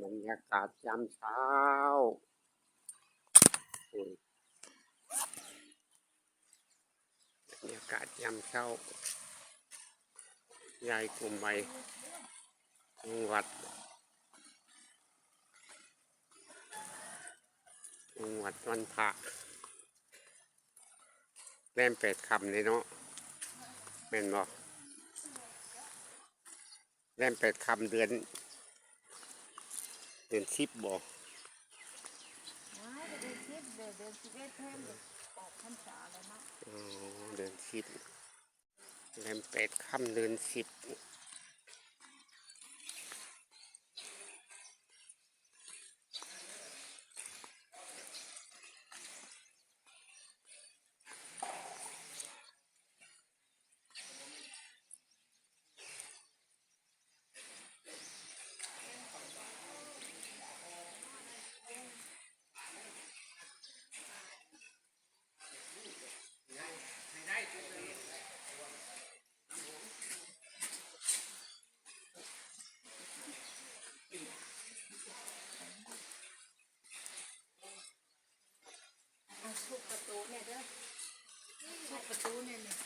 บรรยากาศยามเช้าบรรยากาศยามเช้ายายกลุ่มใหม่จังหวัดจังหวัดวันพระแรมเป็ดคำเลยเนาะแม่นบอกแรมเป็ดคำเดือน เดือนสิบบอกว้ายเดือนสิบเดือนเดือนสิบเอ็ดเทมออกพรรษาแล้วเนาะอ๋อเดือนสิบแรมเป็ดคำเดือนสิบเทุกประตูเนี่ยเด้อทุกประตูเนี่ยเนี่ย